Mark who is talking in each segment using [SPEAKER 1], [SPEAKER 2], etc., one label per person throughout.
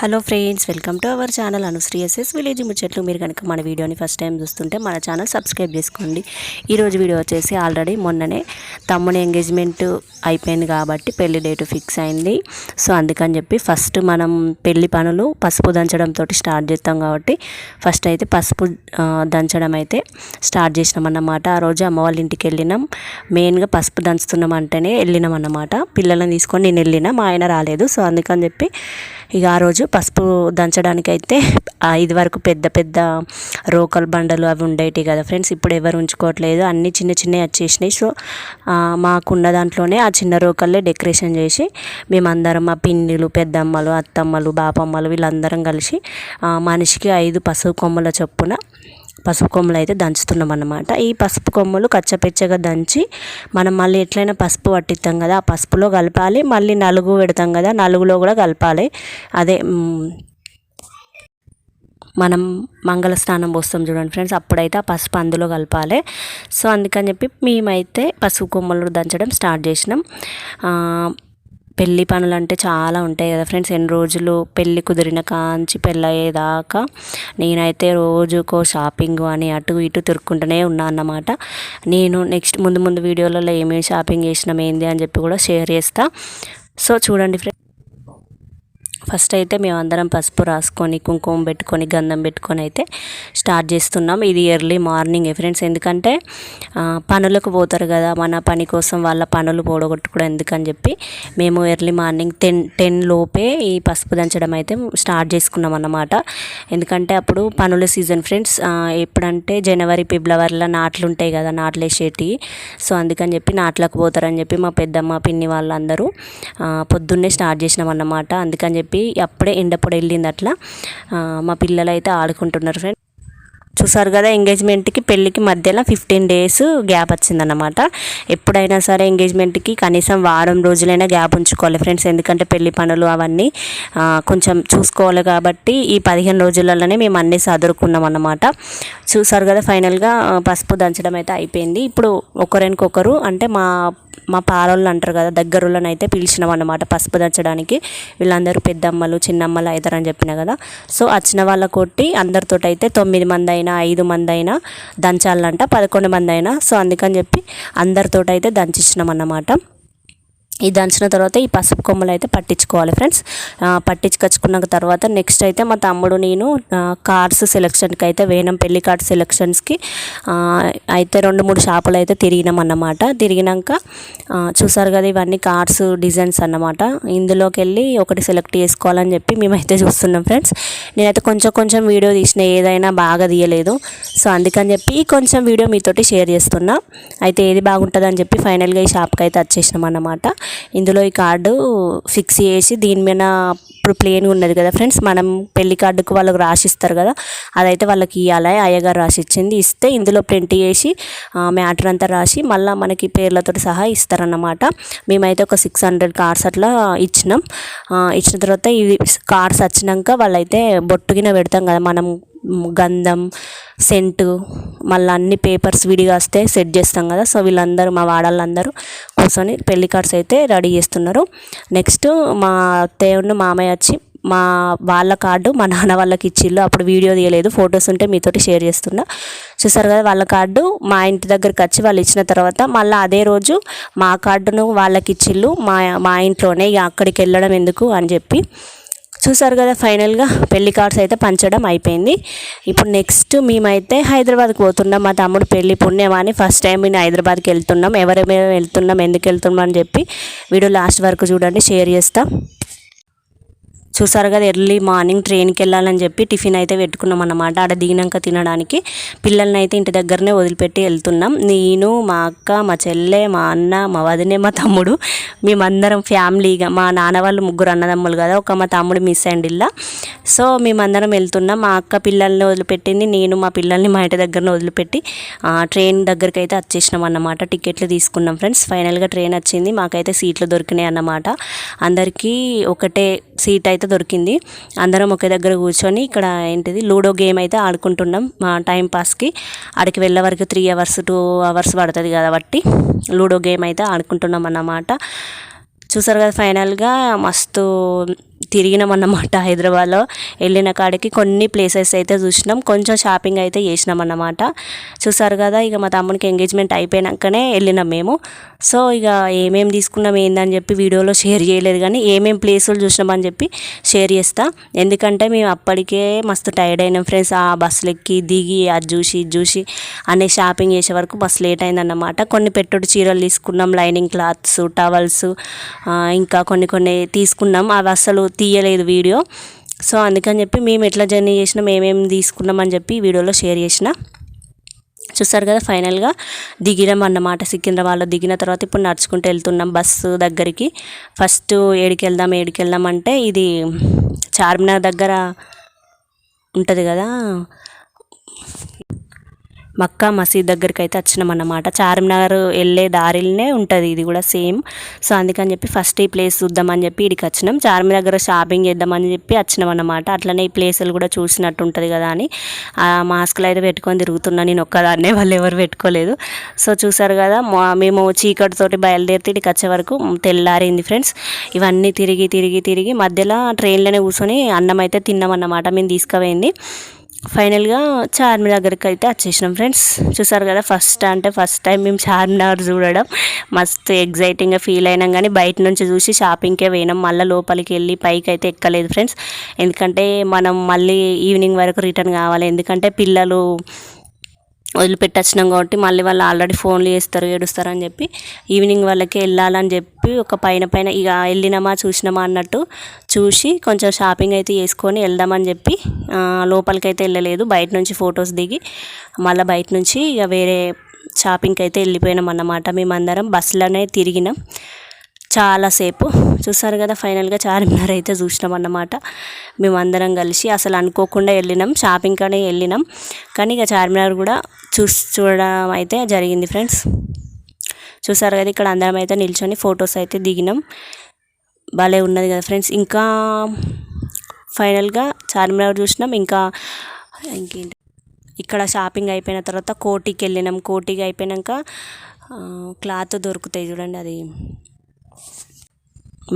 [SPEAKER 1] Hello friends welcome to our channel Anushree S S village ముచ్చట్లు. మీరు కనుక మన వీడియోని ఫస్ట్ టైం చూస్తుంటే మన ఛానల్ సబ్స్క్రైబ్ చేసుకోండి. ఈరోజు వీడియో వచ్చేసి ఆల్రెడీ మొన్ననే తమ్ముని ఎంగేజ్మెంట్ అయిపోయింది కాబట్టి పెళ్ళి డేట్ ఫిక్స్ అయింది. సో అందుకని చెప్పి ఫస్ట్ మనం పెళ్ళి పనులు పసుపు దంచడంతో స్టార్ట్ చేస్తాం కాబట్టి ఫస్ట్ అయితే పసుపు దంచడం అయితే స్టార్ట్ చేసినాం అన్నమాట ఆ రోజు అమ్మ వాళ్ళ ఇంటికి వెళ్ళినాం. మెయిన్గా పసుపు దంచుతున్నాం అంటేనే వెళ్ళినాం అన్నమాట పిల్లలను తీసుకొని నేను వెళ్ళినా మా ఆయన రాలేదు. సో అందుకని చెప్పి ఇక ఆ రోజు పసుపు దంచడానికి అయితే ఇది వరకు పెద్ద పెద్ద రోకల్ బండలు అవి ఉండేవి కదా ఫ్రెండ్స్ ఇప్పుడు ఎవరు ఉంచుకోవట్లేదు. అన్నీ చిన్న చిన్నవి వచ్చేసినాయి. సో మాకున్న దాంట్లోనే ఆ చిన్న రోకల్లే డెకరేషన్ చేసి మేమందరం మా పిన్నిలు పెద్దమ్మలు అత్తమ్మలు బాపమ్మలు వీళ్ళందరం కలిసి మనిషికి ఐదు పసుపు కొమ్మల చొప్పున పసుపు కొమ్మలు అయితే దంచుతున్నాం అన్నమాట. ఈ పసుపు కొమ్మలు కచ్చపెచ్చగా దంచి మనం మళ్ళీ ఎట్లయినా పసుపు పట్టిస్తాం కదా ఆ పసుపులో కలపాలి. మళ్ళీ నలుగు పెడతాం కదా నలుగులో కూడా కలపాలి. అదే మనం మంగళ స్నానం పోస్తాం చూడండి ఫ్రెండ్స్. అప్పుడైతే ఆ పసుపు అందులో కలపాలి. సో అందుకని చెప్పి మేమైతే పసుపు కొమ్మలు దంచడం స్టార్ట్ చేసినాం. పెళ్ళి పనులు అంటే చాలా ఉంటాయి కదా ఫ్రెండ్స్. ఎన్ని రోజులు పెళ్ళి కుదిరిన కాంచి పెళ్ళయ్యేదాకా నేనైతే రోజుకో షాపింగ్ అని అటు ఇటు తిరుక్కుంటూనే ఉన్నా అన్నమాట. నేను నెక్స్ట్ ముందు ముందు వీడియోలలో ఏమేమి షాపింగ్ చేసినాం ఏంది అని చెప్పి కూడా షేర్ చేస్తా. సో చూడండి ఫ్రెండ్స్. ఫస్ట్ అయితే మేమందరం పసుపు రాసుకొని కుంకుమ పెట్టుకొని గంధం పెట్టుకొని అయితే స్టార్ట్ చేస్తున్నాం. ఇది ఎర్లీ మార్నింగ్ ఫ్రెండ్స్. ఎందుకంటే పనులకు పోతారు కదా మన పని కోసం వాళ్ళ పనులు పోడగొట్టుకోవడం ఎందుకని చెప్పి మేము ఎర్లీ మార్నింగ్ టెన్ టెన్ లోపే ఈ పసుపు దంచడం అయితే స్టార్ట్ చేసుకున్నాం అన్నమాట. ఎందుకంటే అప్పుడు పనుల సీజన్ ఫ్రెండ్స్. ఎప్పుడంటే జనవరి ఫిబ్రవరిలో నాట్లు ఉంటాయి కదా నాట్లు వేసేటివి సో అందుకని చెప్పి నాట్లకు పోతారని చెప్పి మా పెద్దమ్మ పిన్ని వాళ్ళందరూ పొద్దున్నే స్టార్ట్ చేసినాం అన్నమాట. అందుకని చెప్పి అప్పుడే ఎండప్పుడు వెళ్ళింది అట్లా. మా పిల్లలు అయితే ఆడుకుంటున్నారు ఫ్రెండ్స్ చూసారు కదా ఎంగేజ్మెంట్కి పెళ్ళికి మధ్యలో ఫిఫ్టీన్ డేస్ గ్యాప్ వచ్చిందన్నమాట. ఎప్పుడైనా సరే ఎంగేజ్మెంట్కి కనీసం వారం రోజులైనా గ్యాప్ ఉంచుకోవాలి ఫ్రెండ్స్ ఎందుకంటే పెళ్ళి పనులు అవన్నీ కొంచెం చూసుకోవాలి కాబట్టి ఈ పదిహేను రోజులలోనే మేము అన్నీ సదురుకున్నాం అన్నమాట. చూసారు కదా ఫైనల్గా పసుపు దంచడం అయితే అయిపోయింది. ఇప్పుడు ఒకరికొకరు అంటే మా మా పాలోళ్ళు అంటారు కదా దగ్గరలోని అయితే పిలిచినాం అన్నమాట పసుపు దంచడానికి. వీళ్ళందరూ పెద్దమ్మలు చిన్నమ్మలు అవుతారని చెప్పిన కదా. సో వచ్చిన వాళ్ళ కొట్టి అందరితో అయితే తొమ్మిది మంది అయినా ఐదు మంది అయినా దంచాలంట పదకొండు మంది అయినా సో అందుకని చెప్పి అందరితో అయితే దంచిచ్చినాం అన్నమాట ఈ దంచిన తర్వాత ఈ పసుపు కొమ్మలు అయితే పట్టించుకోవాలి ఫ్రెండ్స్. పట్టించుకొచ్చుకున్న తర్వాత నెక్స్ట్ అయితే మా తమ్ముడు నేను కార్స్ కార్డ్స్ సెలెక్షన్కి అయితే వేనం పెళ్ళి కార్డ్ సెలెక్షన్స్కి అయితే రెండు మూడు షాపులు అయితే తిరిగినాం అన్నమాట. తిరిగినాక చూసారు కదా ఇవన్నీ కార్డ్స్ డిజైన్స్ అన్నమాట. ఇందులోకి వెళ్ళి ఒకటి సెలెక్ట్ చేసుకోవాలని చెప్పి మేమైతే చూస్తున్నాం ఫ్రెండ్స్. నేనైతే కొంచెం కొంచెం వీడియో తీసిన ఏదైనా బాగా తీయలేదు. సో అందుకని చెప్పి కొంచెం వీడియో మీతోటి షేర్ చేస్తున్నా. అయితే ఏది బాగుంటుందని చెప్పి ఫైనల్గా ఈ షాప్కి అయితే వచ్చేసినాం అన్నమాట. ఇందులో ఈ కార్డు ఫిక్స్ చేసి దీని మీద ఇప్పుడు ప్లేన్ ఉన్నది కదా ఫ్రెండ్స్ మనం పెళ్ళి కార్డుకు వాళ్ళకి రాసిస్తారు కదా అదైతే వాళ్ళకి ఇవ్వాలి అయ్యగారు రాసి ఇచ్చింది ఇస్తే ఇందులో ప్రింట్ చేసి మ్యాటర్ అంతా రాసి మళ్ళీ మనకి పేర్లతో సహా ఇస్తారన్నమాట. మేమైతే ఒక సిక్స్ హండ్రెడ్ కార్డ్స్ అట్లా ఇచ్చినాం. ఇచ్చిన తర్వాత ఇవి కార్డ్స్ వచ్చినాక వాళ్ళైతే బొట్టుగిన పెడతాం కదా మనం గంధం సెంటు మళ్ళీ అన్ని పేపర్స్ విడిగా వస్తే సెట్ చేస్తాం కదా. సో వీళ్ళందరూ మా వాడళ్ళందరూ కూర్చొని పెళ్ళి కార్డ్స్ అయితే రెడీ చేస్తున్నారు. నెక్స్ట్ మా అత్తయ్య మామయ్య వచ్చి మా వాళ్ళ కార్డు మా నాన్న వాళ్ళకి ఇచ్చిళ్ళు. అప్పుడు వీడియో తీయలేదు ఫొటోస్ ఉంటే మీతోటి షేర్ చేస్తున్నా. చూసారు కదా వాళ్ళ కార్డు మా ఇంటి దగ్గరికి వచ్చి వాళ్ళు ఇచ్చిన తర్వాత మళ్ళీ అదే రోజు మా కార్డును వాళ్ళకి ఇచ్చిళ్ళు మా మా ఇంట్లోనే ఇక అక్కడికి వెళ్ళడం ఎందుకు అని చెప్పి చూసారు కదా ఫైనల్గా పెళ్ళి కార్డ్స్ అయితే పంచడం అయిపోయింది. ఇప్పుడు నెక్స్ట్ మేమైతే హైదరాబాద్కి పోతున్నాం. మా తమ్ముడు పెళ్ళి పుణ్యం అని ఫస్ట్ టైం నేను హైదరాబాద్కి వెళ్తున్నాం. ఎవరెవరు వెళ్తున్నాం ఎందుకు వెళ్తున్నాం అని చెప్పి వీడియో లాస్ట్ వరకు చూడండి షేర్ చేస్తాం. చూసారు కదా ఎర్లీ మార్నింగ్ ట్రైన్కి వెళ్ళాలని చెప్పి టిఫిన్ అయితే పెట్టుకున్నాం అన్నమాట. ఆడ దిగినాక తినడానికి పిల్లల్ని అయితే ఇంటి దగ్గరనే వదిలిపెట్టి వెళ్తున్నాం. నేను మా అక్క మా చెల్లె మా అన్న మా వదినే మా తమ్ముడు మేమందరం ఫ్యామిలీగా మా నాన్న వాళ్ళు ముగ్గురు అన్నదమ్ములు కదా ఒక మా తమ్ముడు మిస్ అయ్యండి ఇలా. సో మేమందరం వెళ్తున్నాం. మా అక్క పిల్లల్ని వదిలిపెట్టింది నేను మా పిల్లల్ని మా ఇంటి దగ్గరనే వదిలిపెట్టి ఆ, ట్రైన్ దగ్గరికి అయితే వచ్చేసినాం అన్నమాట. టికెట్లు తీసుకున్నాం ఫ్రెండ్స్. ఫైనల్గా ట్రైన్ వచ్చింది. మాకైతే సీట్లు దొరికినాయి అన్నమాట. అందరికీ ఒకటే సీట్ అయితే దొరికింది. అందరం ఒకే దగ్గర కూర్చొని ఇక్కడ ఏంటిది లూడో గేమ్ అయితే ఆడుకుంటున్నాం మా టైం పాస్కి. ఆడికి వెళ్ళే వరకు త్రీ అవర్స్ టూ అవర్స్ పడుతుంది కాబట్టి లూడో గేమ్ అయితే ఆడుకుంటున్నాం అన్నమాట. చూసారు కదా ఫైనల్గా మస్తు తిరిగినాం అన్నమాట హైదరాబాద్లో. వెళ్ళిన కాడికి కొన్ని ప్లేసెస్ అయితే చూసినాం. కొంచెం షాపింగ్ అయితే చేసినాం అన్నమాట చూసారు కదా ఇక మా తమ్మునికి ఎంగేజ్మెంట్ అయిపోయినాకనే వెళ్ళినాం మేము. సో ఇక ఏమేమి తీసుకున్నాం ఏందని చెప్పి వీడియోలో షేర్ చేయలేదు కానీ ఏమేమి ప్లేసులు చూసినామని చెప్పి షేర్ చేస్తా. ఎందుకంటే మేము అప్పటికే మస్తు టైర్డ్ అయినాం ఫ్రెండ్స్ ఆ బస్సులు ఎక్కి దిగి అది చూసి ఇది చూసి అనే షాపింగ్ చేసే వరకు బస్సు లేట్ అయిందన్నమాట. కొన్ని పెట్టుడు చీరలు తీసుకున్నాం లైనింగ్ క్లాత్స్ టవల్స్ ఇంకా కొన్ని కొన్ని తీసుకున్నాం. అవి అసలు తీయలేదు వీడియో. సో అందుకని చెప్పి మేము ఎట్లా జర్నీ చేసినాం ఏమేమి తీసుకున్నామని చెప్పి వీడియోలో షేర్ చేసిన. చూస్తారు కదా ఫైనల్గా దిగినాం అన్నమాట. సికింద్రాబాద్లో దిగిన తర్వాత ఇప్పుడు నడుచుకుంటూ వెళ్తున్నాం బస్సు దగ్గరికి. ఫస్ట్ ఏడికి వెళ్దాం ఏడికి వెళ్దాం అంటే ఇది చార్మినార్ దగ్గర ఉంటుంది కదా. మక్కా మసీద్ దగ్గరికి అయితే వచ్చినాం అన్నమాట చార్మినార్ వెళ్ళే దారిలోనే ఉంటుంది ఇది కూడా సేమ్. సో అందుకని చెప్పి ఫస్ట్ ఈ ప్లేస్ చూద్దామని చెప్పి ఇక్కడికి వచ్చినాం. చార్మినార్ దగ్గర షాపింగ్ చేద్దామని చెప్పి వచ్చినాం అన్నమాట అట్లనే ఈ ప్లేసులు కూడా చూసినట్టు ఉంటుంది కదా అని. ఆ మాస్క్లు అయితే పెట్టుకొని తిరుగుతున్నా నేను ఒక్కదాన్నే వాళ్ళు ఎవరు పెట్టుకోలేదు. సో చూసారు కదా మేము చీకటితోటి బయలుదేరితే ఇక్కడికి వచ్చే వరకు తెల్లారింది ఫ్రెండ్స్. ఇవన్నీ తిరిగి తిరిగి తిరిగి మధ్యలో ట్రైన్లోనే కూర్చొని అన్నం అయితే తిన్నామన్నమాట. మేము తీసుకుపోయింది. ఫైనల్గా చార్మినార్ దగ్గరికి అయితే వచ్చేసినాం ఫ్రెండ్స్. చూసారు కదా ఫస్ట్ అంటే ఫస్ట్ టైం మేము చార్మినార్ చూడడం. మస్తు ఎగ్జైటింగ్గా ఫీల్ అయినాం కానీ బయట నుంచి చూసి షాపింగ్కే పోయినాం. మళ్ళీ లోపలికి వెళ్ళి పైకి అయితే ఎక్కలేదు ఫ్రెండ్స్. ఎందుకంటే మనం మళ్ళీ ఈవినింగ్ వరకు రిటర్న్ కావాలి. ఎందుకంటే పిల్లలు వదిలిపెట్టచ్చినాం కాబట్టి మళ్ళీ వాళ్ళు ఆల్రెడీ ఫోన్లు చేస్తారు ఏడుస్తారు అని చెప్పి ఈవినింగ్ వాళ్ళకి వెళ్ళాలని చెప్పి ఒక పైన పైన ఇక వెళ్ళినామా చూసినామా అన్నట్టు చూసి కొంచెం షాపింగ్ అయితే చేసుకొని వెళ్దామని చెప్పి లోపలికి అయితే వెళ్ళలేదు. బయట నుంచి ఫొటోస్ దిగి మళ్ళీ బయట నుంచి ఇక వేరే షాపింగ్కి అయితే వెళ్ళిపోయినాం అన్నమాట. మేమందరం బస్సులోనే తిరిగినాం. చాలాసేపు చూసారు కదా ఫైనల్గా చార్మినార్ అయితే చూసినాం అన్నమాట. మేమందరం కలిసి అసలు అనుకోకుండా వెళ్ళినాం షాపింగ్ కానీ వెళ్ళినాం. కానీ ఇక చార్మినార్ కూడా చూసి చూడడం అయితే జరిగింది ఫ్రెండ్స్. చూసారు కదా ఇక్కడ అందరం అయితే నిల్చొని ఫొటోస్ అయితే దిగినాం. భలే ఉన్నది కదా ఫ్రెండ్స్. ఇంకా ఫైనల్గా చార్మినార్ చూసినాం. ఇంకా ఇంకేంటి? ఇక్కడ షాపింగ్ అయిపోయిన తర్వాత కోటికి వెళ్ళినాం. కోటికి అయిపోయాక క్లాత్ దొరుకుతాయి చూడండి అది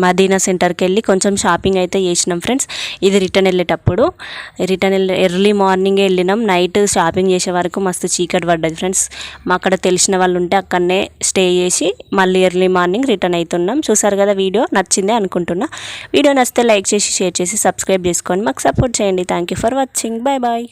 [SPEAKER 1] మదీనా సెంటర్కి వెళ్ళి కొంచెం షాపింగ్ అయితే చేసినాం ఫ్రెండ్స్. ఇది రిటర్న్ వెళ్ళేటప్పుడు. రిటర్న్ వెళ్ళి ఎర్లీ మార్నింగే వెళ్ళినాం. నైట్ షాపింగ్ చేసే వరకు మస్తు చీకటి పడ్డది ఫ్రెండ్స్. మా అక్కడ తెలిసిన వాళ్ళు ఉంటే అక్కడనే స్టే చేసి మళ్ళీ ఎర్లీ మార్నింగ్ రిటర్న్ అవుతున్నాం చూసారు కదా వీడియో? నచ్చిందే అనుకుంటున్నా. వీడియో నచ్చితే లైక్ చేసి షేర్ చేసి సబ్స్క్రైబ్ చేసుకోండి. మాకు సపోర్ట్ చేయండి. Thank you for watching. Bye bye.